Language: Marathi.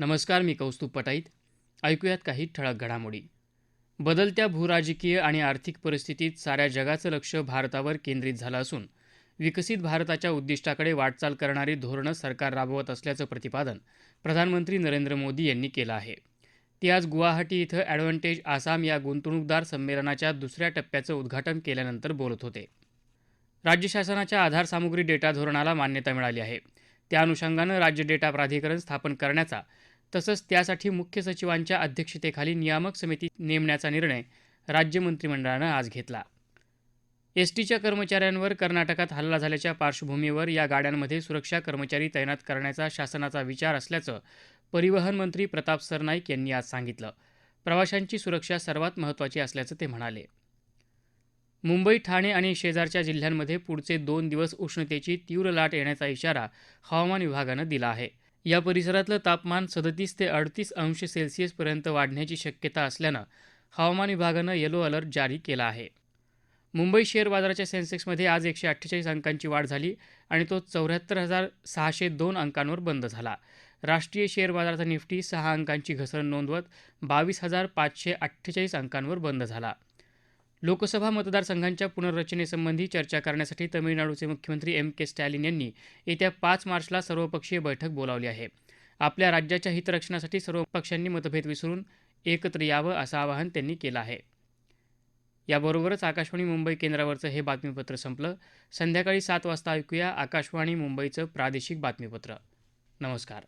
नमस्कार मी कौस्तुभ पटाईत. ऐकूयात काही ठळक घडामोडी. बदलत्या भूराजकीय आणि आर्थिक परिस्थितीत साऱ्या जगाचं लक्ष भारतावर केंद्रित झालं असून विकसित भारताच्या उद्दिष्टाकडे वाटचाल करणारी धोरणं सरकार राबवत असल्याचं प्रतिपादन प्रधानमंत्री नरेंद्र मोदी यांनी केलं आहे. ते आज गुवाहाटी इथं ॲडव्हान्टेज आसाम या गुंतवणूकदार संमेलनाच्या दुसऱ्या टप्प्याचं उद्घाटन केल्यानंतर बोलत होते. राज्य शासनाच्या आधार सामुग्री डेटा धोरणाला मान्यता मिळाली आहे. त्या अनुषंगानं राज्य डेटा प्राधिकरण स्थापन करण्याचा तसंच त्यासाठी मुख्य सचिवांच्या अध्यक्षतेखाली नियामक समिती नेमण्याचा निर्णय राज्य मंत्रिमंडळानं आज घेतला. एस टीच्या कर्मचाऱ्यांवर कर्नाटकात हल्ला झाल्याच्या पार्श्वभूमीवर या गाड्यांमध्ये सुरक्षा कर्मचारी तैनात करण्याचा शासनाचा विचार असल्याचं परिवहन मंत्री प्रताप सरनाईक यांनी आज सांगितलं. प्रवाशांची सुरक्षा सर्वात महत्त्वाची असल्याचं ते म्हणाले. मुंबई ठाणे आणि शेजारच्या जिल्ह्यांमध्ये पुढचे दोन दिवस उष्णतेची तीव्र लाट येण्याचा इशारा हवामान विभागानं दिला आहे. या परिसरातलं तापमान सदतीस ते अडतीस अंश सेल्सिअसपर्यंत वाढण्याची शक्यता असल्यानं हवामान विभागानं येलो अलर्ट जारी केला आहे. मुंबई शेअर बाजाराच्या सेन्सेक्समध्ये आज एकशे अठ्ठेचाळीस अंकांची वाढ झाली आणि तो चौऱ्याहत्तर हजार सहाशे दोन अंकांवर बंद झाला. राष्ट्रीय शेअर बाजाराचा निफ्टी सहा अंकांची घसरण नोंदवत बावीस हजार पाचशे अठ्ठेचाळीस अंकांवर बंद झाला. लोकसभा मतदारसंघांच्या पुनर्रचनेसंबंधी चर्चा करण्यासाठी तमिळनाडूचे मुख्यमंत्री एम के स्टॅलिन यांनी येत्या पाच मार्चला सर्वपक्षीय बैठक बोलावली आहे. आपल्या राज्याच्या हितरक्षणासाठी सर्व पक्षांनी मतभेद विसरून एकत्र यावं असं आवाहन त्यांनी केलं आहे. याबरोबरच आकाशवाणी मुंबई केंद्रावरचं हे बातमीपत्र संपलं. संध्याकाळी सात वाजता ऐकूया आकाशवाणी मुंबईचं प्रादेशिक बातमीपत्र. नमस्कार.